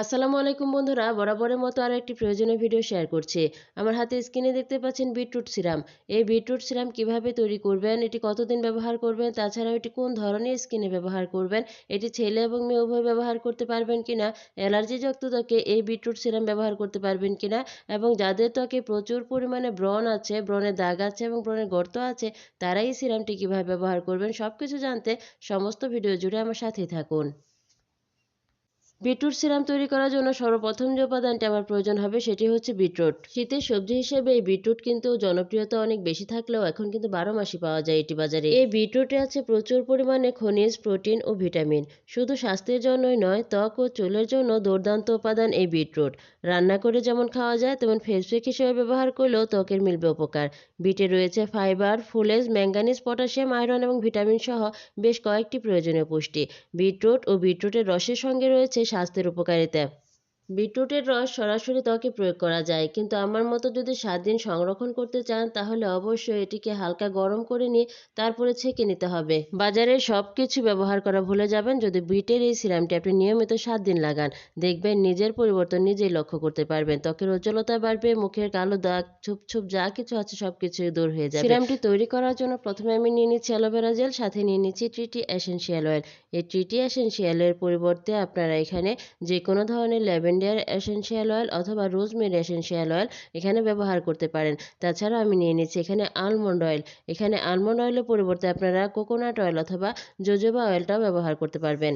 আসসালামু আলাইকুম বন্ধুরা, বরাবরের মতো আরও একটি প্রয়োজনীয় ভিডিও শেয়ার করছি। আমার হাতে স্ক্রিনে দেখতে পাচ্ছেন বিটরুট সিরাম। এই বিটরুট সিরাম কীভাবে তৈরি করবেন, এটি কতদিন ব্যবহার করবেন, তাছাড়াও এটি কোন ধরনের স্কিনে ব্যবহার করবেন, এটি ছেলে এবং মেয়ে উভয় ব্যবহার করতে পারবেন কিনা, অ্যালার্জিযুক্ত ত্বকে এই বিটরুট সিরাম ব্যবহার করতে পারবেন কিনা, এবং যাদের ত্বকে প্রচুর পরিমাণে ব্রণ আছে, ব্রণের দাগ আছে এবং ব্রণের গর্ত আছে তারা এই সিরামটি কীভাবে ব্যবহার করবেন সব কিছু জানতে সমস্ত ভিডিও জুড়ে আমার সাথেই থাকুন। বিটরুট সিরাম তৈরি করার জন্য সর্বপ্রথম যে উপাদানটি আমার প্রয়োজন হবে সেটি হচ্ছে বিটরুট। শীতের সবজি হিসেবে এই বিটরুট কিন্তু জনপ্রিয়তা অনেক বেশি থাকলেও এখন কিন্তু বারো মাসই পাওয়া যায় এটি বাজারে। এই বিটরুটে আছে প্রচুর পরিমাণে খনিজ, প্রোটিন ও ভিটামিন। শুধু স্বাস্থ্যের জন্যই নয়, ত্বক ও চুলের জন্য দুর্দান্ত উপাদান এই বিটরুট। রান্না করে যেমন খাওয়া যায়, তেমন ফেসপ্যাক হিসেবে ব্যবহার করলেও ত্বকের মিলবে উপকার। বিটে রয়েছে ফাইবার, ফুলেজ, ম্যাঙ্গানিজ, পটাশিয়াম, আয়রন এবং ভিটামিন সহ বেশ কয়েকটি প্রয়োজনীয় পুষ্টি। বিটরুট ও বিটরুটের রসের সঙ্গে রয়েছে স্বাস্থ্যের উপকারিতা। বিটরুটের রস সরাসরি ত্বকে প্রয়োগ করা যায়। কিন্তু আমার মতো যদি সাত দিন সংরক্ষণ করতে চান, তাহলে অবশ্যই এটিকে হালকা গরম করে নিয়ে তারপরে ছেঁকে নিতে হবে। বাজারে সব কিছু ব্যবহার করা ভুলে যাবেন যদি বিটের এই সিরামটি আপনি নিয়মিত সাত দিন লাগান। দেখবেন নিজের পরিবর্তন নিজেই লক্ষ্য করতে পারবেন। ত্বকের উজ্জ্বলতা বাড়বে, মুখের কালো দাগ ছুপ ছুপ যা কিছু আছে সব কিছুই দূর হয়ে যাবে। সিরামটি তৈরি করার জন্য প্রথমে আমি নিয়ে নিচ্ছি অ্যালোভেরা জেল, সাথে নিয়ে নিচ্ছি ট্রিটি এসেন্সিয়াল অয়েল। এই ট্রিটি এসেন্সিয়ালের পরিবর্তে আপনারা এখানে যে কোনো ধরনের লেভেন ল্যাভেন্ডার এসেনশিয়াল অয়েল অথবা রোজমেরি এসেনশিয়াল অয়েল এখানে ব্যবহার করতে পারেন। তাছাড়া আমি নিয়ে নিচ্ছি এখানে আলমন্ড অয়েল এখানে আলমন্ড অয়েলের পরিবর্তে আপনারা কোকোনাট অয়েল অথবা জোজোবা অয়েলটাও ব্যবহার করতে পারবেন।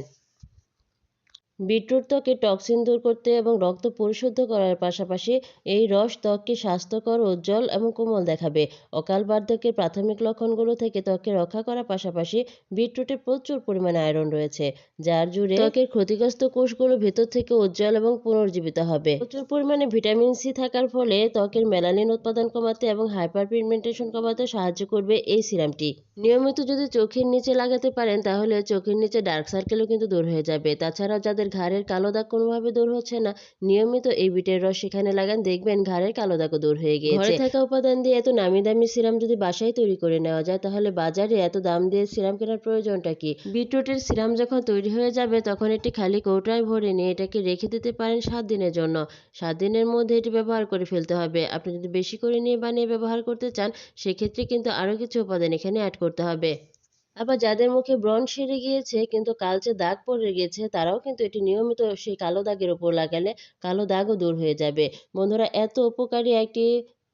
বিটরুট ত্বকে টক্সিন দূর করতে এবং রক্ত পরিশুদ্ধ করার পাশাপাশি এই রস ত্বককে স্বাস্থ্যকর, উজ্জ্বল এবং কোমল দেখাবে। অকাল বার্ধক্যের প্রাথমিক লক্ষণগুলো থেকে ত্বককে রক্ষা করার পাশাপাশি বিটরুটে প্রচুর পরিমাণে আয়রন রয়েছে, যার জুড়ে ত্বকের ক্ষতিগ্রস্ত কোষগুলো ভেতর থেকে উজ্জ্বল এবং পুনর্জীবিত হবে। প্রচুর পরিমাণে ভিটামিন সি থাকার ফলে ত্বকের মেলানিন উৎপাদন কমাতে এবং হাইপার পিগমেন্টেশন কমাতে সাহায্য করবে এই সিরামটি। নিয়মিত যদি চোখের নিচে লাগাতে পারেন, তাহলে চোখের নিচে ডার্ক সার্কেলও কিন্তু দূর হয়ে যাবে। তাছাড়াও যাদের ঘাড়ের কালো দাগ কোনোভাবে দূর হচ্ছে না। নিয়মিত এই বিটের রস সেখানে লাগান, দেখবেন ঘাড়ের কালো দাগও দূর হয়ে গিয়েছে। ঘরে থাকা উপাদান দিয়ে এত নামি দামি সিরাম যদি বাসায় তৈরি করে নেওয়া যায়, তাহলে বাজারে এত দাম দিয়ে সিরাম কেনার প্রয়োজনটা কি? বিটরুটের সিরাম যখন তৈরি হয়ে যাবে, তখন এটি খালি কৌটায় ভরে নিয়ে এটাকে রেখে দিতে পারেন সাত দিনের জন্য। সাত দিনের মধ্যে এটি ব্যবহার করে ফেলতে হবে। আপনি যদি বেশি করে নিয়ে বানিয়ে ব্যবহার করতে চান, সেক্ষেত্রে কিন্তু আরও কিছু উপাদান এখানে অ্যাড করতে হবে। আবার যাদের মুখে ব্রণ সেরে গিয়েছে, কিন্তু কালচে দাগ পড়ে গেছে, তারাও কিন্তু এটি নিয়মিত সেই কালো দাগের উপর লাগালে কালো দাগও দূর হয়ে যাবে। বন্ধুরা, এত উপকারী একটি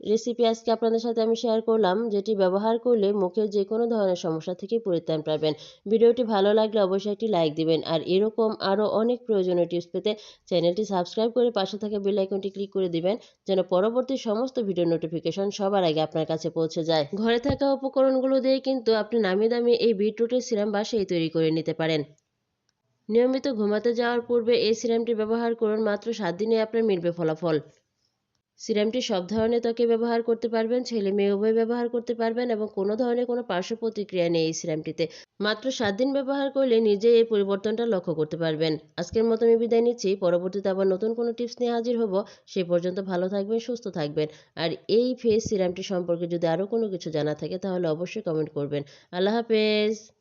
রেসিপি আজকে আপনাদের সাথে আমি শেয়ার করলাম, যেটি ব্যবহার করলে মুখের যে কোনো ধরনের সমস্যা থেকে পরিত্রাণ পাবেন। ভিডিওটি ভালো লাগলে অবশ্যই একটি লাইক দিবেন, আর এরকম আরও অনেক প্রয়োজনীয় টিপস পেতে চ্যানেলটি সাবস্ক্রাইব করে পাশে থাকা বেল আইকনটি ক্লিক করে দিবেন, যেন পরবর্তী সমস্ত ভিডিও নোটিফিকেশন সবার আগে আপনার কাছে পৌঁছে যায়। ঘরে থাকা উপকরণগুলো দিয়ে কিন্তু আপনি নামি দামি এই বিটরুটের সিরাম বাসায় তৈরি করে নিতে পারেন। নিয়মিত ঘুমাতে যাওয়ার পূর্বে এই সিরামটি ব্যবহার করুন মাত্র সাত দিনে আপনার মিলবে ফলাফল। সিরামটি সব ধরনের ত্বকে ব্যবহার করতে পারবেন, ছেলে মেয়ে উভয় ব্যবহার করতে পারবেন এবং কোনো ধরনের কোনো পার্শ্ব প্রতিক্রিয়া নেই এই সিরামটিতে। মাত্র সাত দিন ব্যবহার করলে নিজে এই পরিবর্তনটা লক্ষ্য করতে পারবেন। আজকের মতো আমি বিদায় নিচ্ছি। পরবর্তীতে আবার নতুন কোনো টিপস নিয়ে হাজির হব। সে পর্যন্ত ভালো থাকবেন, সুস্থ থাকবেন। আর এই ফেস সিরামটি সম্পর্কে যদি আরও কোনো কিছু জানা থাকে তাহলে অবশ্যই কমেন্ট করবেন। আল্লাহ হাফেজ।